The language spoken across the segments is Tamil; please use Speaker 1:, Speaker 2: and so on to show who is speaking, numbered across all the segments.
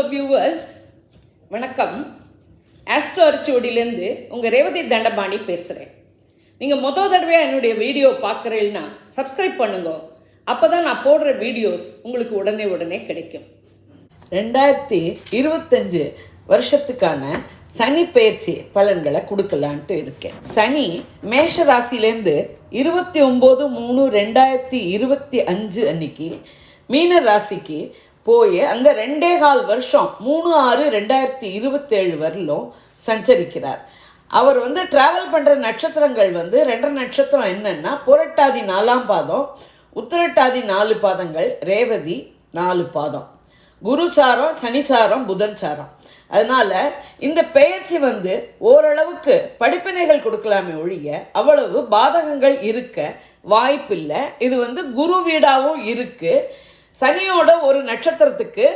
Speaker 1: ஹலோ வியூவர்ஸ் வணக்கம். ஆஸ்ட்ரோ அரிச்சோடியிலேருந்து உங்கள் ரேவதி தண்டபாணி பேசுகிறேன் நீங்கள் மொதல் தடவையாக என்னுடைய வீடியோ பார்க்குறீங்கன்னா சப்ஸ்கிரைப் பண்ணுங்க. அப்போ தான் நான் போடுற வீடியோஸ் உங்களுக்கு உடனே உடனே கிடைக்கும். ரெண்டாயிரத்தி இருபத்தஞ்சு வருஷத்துக்கான சனி பயிற்சி பலன்களை கொடுக்கலான்ட்டு இருக்கேன். சனி மேஷ ராசிலேருந்து இருபத்தி ஒம்பது மூணு ரெண்டாயிரத்தி இருபத்தி அஞ்சு அன்னைக்கு மீன ராசிக்கு போய் அங்கே ரெண்டே கால் வருஷம் மூணு ஆறு ரெண்டாயிரத்தி இருபத்தேழு வரலும் சஞ்சரிக்கிறார். அவர் வந்து ட்ராவல் பண்ணுற நட்சத்திரங்கள் வந்து ரெண்டரை நட்சத்திரம் என்னென்னா புரட்டாதி நாலாம் பாதம் உத்திரட்டாதி நாலு பாதங்கள் ரேவதி நாலு பாதம். குரு சாரம் சனி சாரம் புதன் சாரம். அதனால் இந்த பெயர்ச்சி வந்து ஓரளவுக்கு படிப்பினைகள் கொடுக்கலாமே ஒழிய அவ்வளவு பாதகங்கள் இருக்க வாய்ப்பில்லை. இது வந்து குரு வீடாகவும் இருக்குது சனியோட ஒரு நட்சத்திரத்துக்கு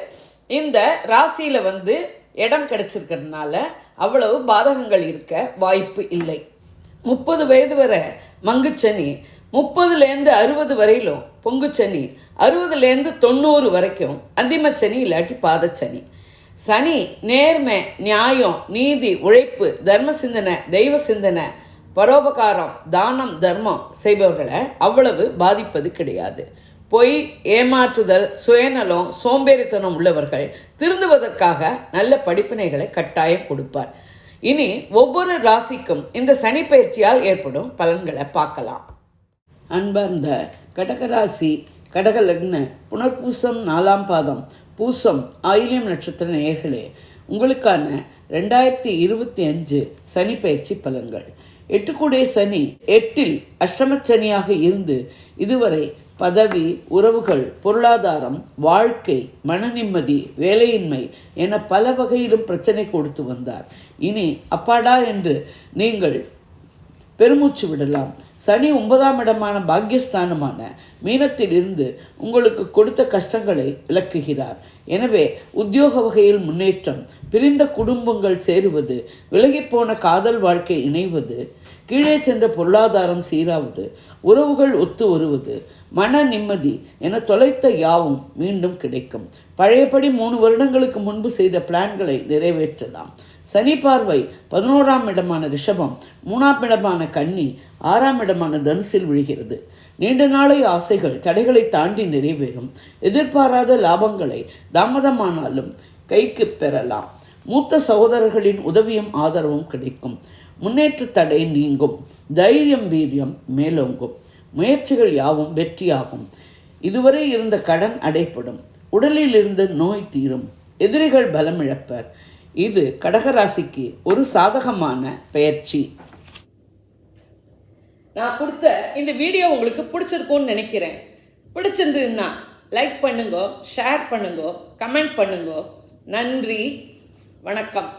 Speaker 1: இந்த ராசியில் வந்து இடம் கிடைச்சிருக்கிறதுனால அவ்வளவு பாதகங்கள் இருக்க வாய்ப்பு இல்லை. முப்பது வயது வரை மங்குச்சனி முப்பதுலேருந்து அறுபது வரையிலும் பொங்குச்சனி அறுபதுலேருந்து தொண்ணூறு வரைக்கும் அந்திமச்சனி இல்லாட்டி பாதச்சனி சனி நேர்மை நியாயம் நீதி உழைப்பு தர்ம சிந்தனை தெய்வ சிந்தனை பரோபகாரம் தானம் தர்மம் செய்பவர்களை அவ்வளவு பாதிப்பது கிடையாது. பொய் ஏமாற்றுதல் சுயநலம் சோம்பேறித்தனம் உள்ளவர்கள் திருந்துவதற்காக நல்ல படிப்பினைகளை கட்டாயம் கொடுப்பார். இனி ஒவ்வொரு ராசிக்கும் இந்த சனி பயிற்சியால் ஏற்படும் பலன்களை பார்க்கலாம். அன்பார்ந்த கடகராசி கடக லக்ன புனர்பூசம் நாலாம் பாதம் பூசம் ஆயிலியம் நட்சத்திர நேயர்களே உங்களுக்கான ரெண்டாயிரத்தி இருபத்தி அஞ்சு சனி பயிற்சி பலன்கள். எட்டுக்குடைய சனி எட்டில் அஷ்டமச்சனியாக இருந்து இதுவரை பதவி உறவுகள் பொருளாதாரம் வாழ்க்கை மன நிம்மதி வேலையின்மை என பல வகையிலும் பிரச்சனை கொடுத்து வந்தார். இனி அப்பாடா என்று நீங்கள் பெருமூச்சு விடலாம். சனி ஒன்பதாம் இடமான பாக்கியஸ்தானமான மீனத்தில் இருந்து உங்களுக்கு கொடுத்த கஷ்டங்களை விளக்குகிறார் எனவே உத்தியோக வகையில் முன்னேற்றம் பிரிந்த குடும்பங்கள் சேருவது விலகிப்போன காதல் வாழ்க்கை இணைவது கீழே சென்ற பொருளாதாரம் சீராவது உறவுகள் ஒத்து வருவது மன நிம்மதி என தொலைத்த யாவும் மீண்டும் கிடைக்கும். பழையபடி மூணு வருடங்களுக்கு முன்பு செய்த பிளான்களை நிறைவேற்றலாம். சனி பார்வை பதினோராம் இடமான ரிஷபம் மூணாம் இடமான கன்னி ஆறாம் இடமான தனுசில் விழுகிறது. நீண்ட நாளை ஆசைகள் தடைகளை தாண்டி நிறைவேறும். எதிர்பாராத லாபங்களை தாமதமானாலும் கைக்கு பெறலாம். மூத்த சகோதரர்களின் உதவியும் ஆதரவும் கிடைக்கும். முன்னேற்ற தடை நீங்கும். தைரியம் வீரியம் மேலோங்கும். முயற்சிகள் யாவும் வெற்றியாகும். இதுவரை இருந்த கடன் அடைப்படும். உடலில் இருந்து நோய் தீரும். எதிரிகள் பலமிழப்பர் இது கடகராசிக்கு ஒரு சாதகமான பயிற்சி. நான் கொடுத்த இந்த வீடியோ உங்களுக்கு பிடிச்சிருக்கும்னு நினைக்கிறேன். பிடிச்சிருந்ததுன்னா லைக் பண்ணுங்க ஷேர் பண்ணுங்க கமெண்ட் பண்ணுங்க. நன்றி. வணக்கம்.